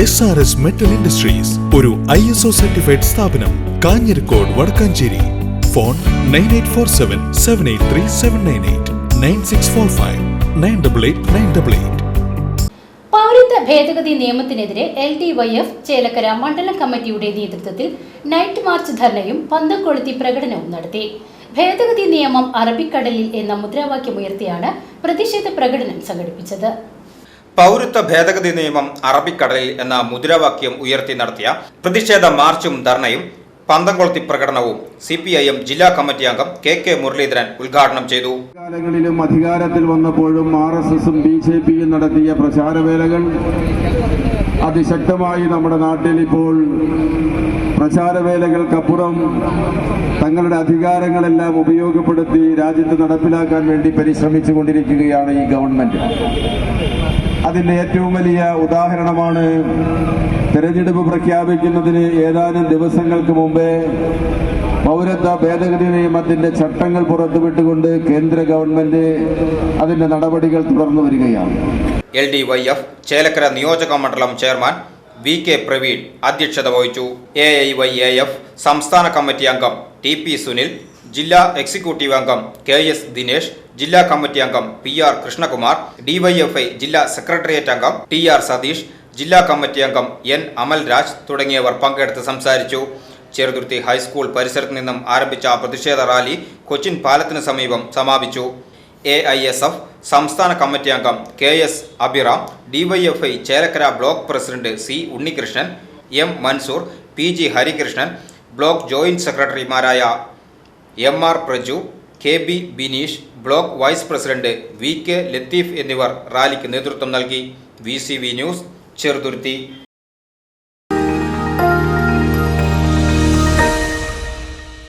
S R S metal industries ഒരു I S O certified സ്ഥാപനം Kanjirakode Vadakkanchery. Phone nine eight four seven seven eight three seven nine eight nine six four five nine double eight nine double eight പൗരത്വ ഭേദഗതി നിയമത്തിനെതിരെ L D Y F Chelakkara മണ്ഡലം കമ്മിറ്റിയുടെ നേതൃത്വത്തിൽ night March ധർണയും പന്തക്കൊളുത്തി പ്രകടനവും നടത്തി. ഭേദഗതി നിയമം അറബിക്കടലിൽ എന്ന മുദ്രാവാക്യമുയർത്തിയാണ് പ്രതിഷേധ പ്രകടനം സംഘടിപ്പിച്ചത്. പൗരത്വ ഭേദഗതി നിയമം അറബിക്കടലിൽ എന്ന മുദ്രാവാക്യം ഉയർത്തി നടത്തിയ പ്രതിഷേധ മാർച്ചും ധർണയും പന്തംകൊളുത്തി പ്രകടനവും സി പി ഐ എം ജില്ലാ കമ്മിറ്റി അംഗം കെ കെ മുരളീധരൻ ഉദ്ഘാടനം ചെയ്തു. കാലങ്ങളിലും അധികാരത്തിൽ വന്നപ്പോഴും ആർ എസ് എസും ബി ജെ പിയും നടത്തിയ പ്രചാരവേലകൾ അതിശക്തമായി നമ്മുടെ നാട്ടിൽ ഇപ്പോൾ പ്രചാരവേലകൾക്കപ്പുറം തങ്ങളുടെ അധികാരങ്ങളെല്ലാം ഉപയോഗപ്പെടുത്തി രാജ്യത്ത് നടപ്പിലാക്കാൻ വേണ്ടി പരിശ്രമിച്ചു കൊണ്ടിരിക്കുകയാണ് ഈ ഗവൺമെന്റ്. അതിന്റെ ഏറ്റവും വലിയ ഉദാഹരണമാണ് തെരഞ്ഞെടുപ്പ് പ്രഖ്യാപിക്കുന്നതിന് ഏതാനും ദിവസങ്ങൾക്ക് മുമ്പേ പൗരത്വ ഭേദഗതി നിയമത്തിന്റെ ചട്ടങ്ങൾ പുറത്തുവിട്ടുകൊണ്ട് കേന്ദ്ര ഗവൺമെന്റ് അതിന്റെ നടപടികൾ തുടർന്നു വരികയാണ്. L D Y F Chelakkara നിയോജക മണ്ഡലം ചെയർമാൻ വി കെ പ്രവീൺ അധ്യക്ഷത വഹിച്ചു. A I Y A F സംസ്ഥാന കമ്മിറ്റി അംഗം ടി പി സുനിൽ ജില്ലാ എക്സിക്യൂട്ടീവ് അംഗം കെ എസ് ദിനേശ് ജില്ലാ കമ്മിറ്റി അംഗം പി ആർ കൃഷ്ണകുമാർ ഡിവൈഎഫ്ഐ ജില്ലാ സെക്രട്ടേറിയറ്റ് അംഗം ടി ആർ സതീഷ് ജില്ലാ കമ്മിറ്റി അംഗം എൻ അമൽരാജ് തുടങ്ങിയവർ പങ്കെടുത്ത് സംസാരിച്ചു. ചെറുതുരുത്തി ഹൈസ്കൂൾ പരിസരത്ത് നിന്നും ആരംഭിച്ച പ്രതിഷേധ റാലി കൊച്ചിൻ പാലത്തിന് സമീപം സമാപിച്ചു. എ ഐ എസ് എഫ് സംസ്ഥാന കമ്മിറ്റി അംഗം K S Abhiram DYFI Chelakkara block president C Unnikrishnan M Mansoor P G Harikrishnan block joint സെക്രട്ടറിമാരായ M R Praju K B Bineesh block vice president V K Latheef എന്നിവർ റാലിക്ക് നേതൃത്വം നൽകി. V news Cheruthuruthy.